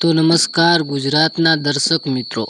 તો નમસ્કાર ગુજરાતના દર્શક મિત્રો.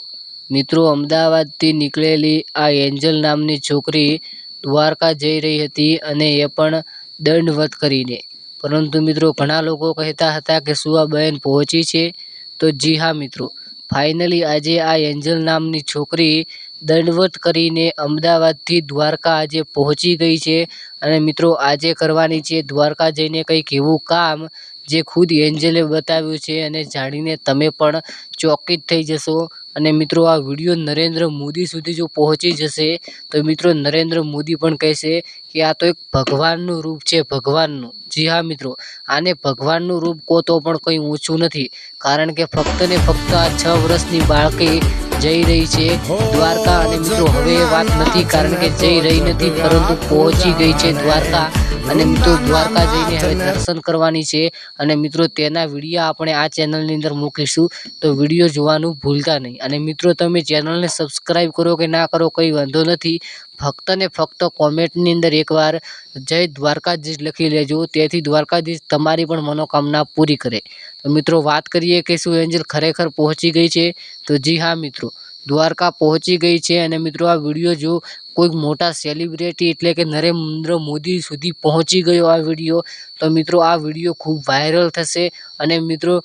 મિત્રો, અમદાવાદથી નીકળેલી આ એન્જલ નામની છોકરી દ્વારકા જઈ રહી હતી અને એ પણ દંડવત કરીને. પરંતુ મિત્રો, ઘણા લોકો કહેતા હતા કે શું આ બહેન પહોંચી છે? તો જી હા મિત્રો, ફાઇનલી આજે આ એન્જલ નામની છોકરી દંડવત કરીને અમદાવાદથી દ્વારકા આજે પહોંચી ગઈ છે. અને મિત્રો, આજે કરવાની છે દ્વારકા જઈને કંઈક એવું કામ જે ખુદ એન્જલે બતાવ્યું છે અને જાણીને તમે પણ ચોકિત થઈ જશો. અને મિત્રો, આ વીડિયો નરેન્દ્ર મોદી સુધી જો પહોંચી જશે, તો મિત્રો, નરેન્દ્ર મોદી પણ કહેશે કે આ તો એક ભગવાનનું રૂપ છે, ભગવાનનું. જી હા, મિત્રો, આને ભગવાનનું રૂપ કહો તો પણ કંઈ ઓછું નથી. કારણ કે ફક્ત ને ફક્ત આ છ વર્ષની બાળકી જઈ રહી છે દ્વારકા. અને મિત્રો, હવે એ વાત નથી, કારણ કે જઈ રહી નથી, પરંતુ પહોંચી ગઈ છે દ્વારકા. અને મિત્રો દ્વારકા જઈને હવે દર્શન કરવાની છે. અને મિત્રો તેના વીડિયો આપણે આ ચેનલની અંદર મૂકીશું. તો વીડિયો જોવાનું ભૂલતા નહીં. અને મિત્રો તમે ચેનલને સબસ્ક્રાઈબ કરો કે ના કરો કંઈ વાંધો નથી. ફક્ત ને ફક્ત કોમેન્ટની અંદર એકવાર જય દ્વારકાધીશ લખી લેજો. તેથી દ્વારકાધીશ તમારી પણ મનોકામના પૂરી કરે. તો મિત્રો વાત કરીએ કે શું એન્જલ ખરેખર પહોંચી ગઈ છે? તો જી હા મિત્રો, દ્વારકા પહોંચી ગઈ છે. અને મિત્રો આ વીડિયો જો કોઈક મોટા સેલિબ્રિટી એટલે કે નરેન્દ્ર મોદી સુધી પહોંચી ગયો આ વીડિયો તો મિત્રો આ વીડિયો ખૂબ વાયરલ થશે અને મિત્રો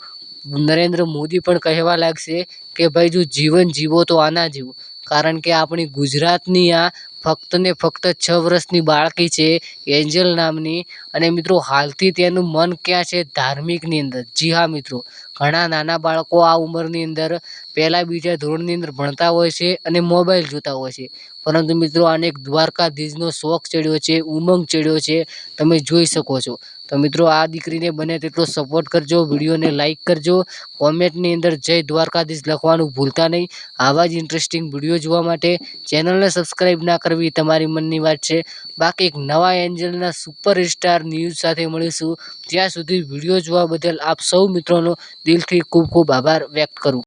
નરેન્દ્ર મોદી પણ કહેવા લાગશે કે ભાઈ જો જીવન જીવો તો આના જેવું. કારણ કે આપણી ગુજરાતની આ ફક્ત ને ફક્ત છ વર્ષની બાળકી છે, એન્જલ નામની. અને મિત્રો, હાલથી તેનું મન ક્યાં છે? ધાર્મિકની અંદર. જી હા, મિત્રો. ઘણા નાના બાળકો આ ઉંમરની અંદર પહેલાં બીજા ધોરણની અંદર ભણતા હોય છે અને મોબાઈલ જોતા હોય છે. પરંતુ મિત્રો, આને એક દ્વારકાધીશનો શોખ ચડ્યો છે, ઉમંગ ચડ્યો છે. તમે જોઈ શકો છો. તો મિત્રો, આ દીકરીને બને તેટલો સપોર્ટ કરજો, વિડીયોને લાઇક કરજો. કોમેન્ટની અંદર જય દ્વારકાધીશ લખવાનું ભૂલતા નહીં. આવા જ ઇન્ટરેસ્ટિંગ વીડિયો જોવા માટે ચેનલને સબસ્ક્રાઈબ ના કરવી તમારી મનની વાત છે. બાકી એક નવા એન્જલના સુપરસ્ટાર ન્યૂઝ સાથે મળીશું. ત્યાં સુધી વીડિયો જોવા બદલ આપ સૌ મિત્રોનો દિલથી ખૂબ ખૂબ આભાર વ્યક્ત કરું.